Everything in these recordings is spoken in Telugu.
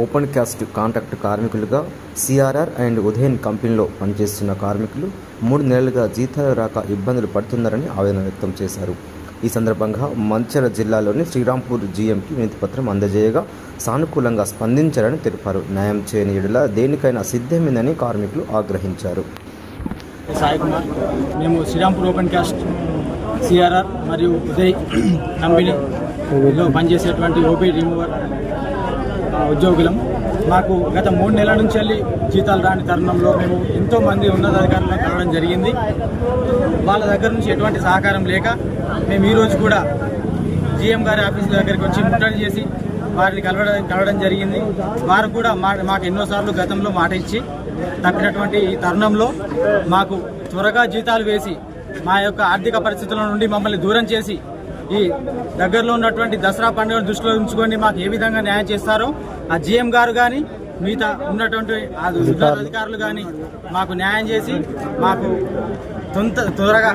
ఓపెన్ కాస్ట్ కాంట్రాక్ట్ కార్మికులుగా C R R and Udayan కంపెనీలో పనిచేస్తున్న కార్మికులు మూడు నెలలుగా జీతాలు రాక ఇబ్బందులు పడుతున్నారని ఆవేదన వ్యక్తం చేశారు. ఈ సందర్భంగా మంచర జిల్లాలోని శ్రీరాంపూర్ జీఎంకి వినతిపత్రం అందజేయగా సానుకూలంగా స్పందించారని తెలిపారు. న్యాయం చేయని ఎడల దేనికైనా సిద్ధమేనని కార్మికులు ఆగ్రహించారు. మేము శ్రీరాంపూర్ ఓపెన్ క్యాస్ట్ సిఆర్ఆర్ మరియు ఉదయ్ కంపెనీలో పనిచేసేటువంటి ఓపీ రిమూవర్ ఉద్యోగులం. మాకు గత మూడు నెలల నుంచి వెళ్ళి జీతాలు రాని తరుణంలో మేము ఎంతోమంది ఉన్నతాధికారులను కలవడం జరిగింది. వాళ్ళ దగ్గర నుంచి ఎటువంటి సహకారం లేక మేము ఈరోజు కూడా జీఎం గారి ఆఫీస్ దగ్గరికి వచ్చి ముట్టడి చేసి వారిని కలవడం కలవడం జరిగింది. వారు కూడా మా మాకు ఎన్నోసార్లు గతంలో మాట ఇచ్చి తప్పినటువంటి ఈ తరుణంలో మాకు త్వరగా జీతాలు వేసి మా యొక్క ఆర్థిక పరిస్థితుల నుండి మమ్మల్ని దూరం చేసి ఈ దగ్గరలో ఉన్నటువంటి దసరా పండుగను దృష్టిలో ఉంచుకొని మాకు ఏ విధంగా న్యాయం చేస్తారో ఆ జీఎం గారు కానీ మిగతా ఉన్నటువంటి అధికారులు కానీ మాకు న్యాయం చేసి మాకు తొంత త్వరగా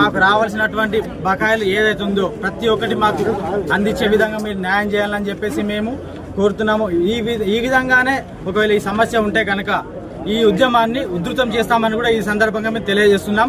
మాకు రావాల్సినటువంటి బకాయిలు ఏదైతే ఉందో ప్రతి ఒక్కటి మాకు అందించే విధంగా మీరు న్యాయం చేయాలని చెప్పేసి మేము కోరుతున్నాము. ఈ ఈ విధంగానే ఒకవేళ ఈ సమస్య ఉంటే కనుక ఈ ఉద్యమాన్ని ఉధృతం చేస్తామని కూడా ఈ సందర్భంగా మేము తెలియజేస్తున్నాం.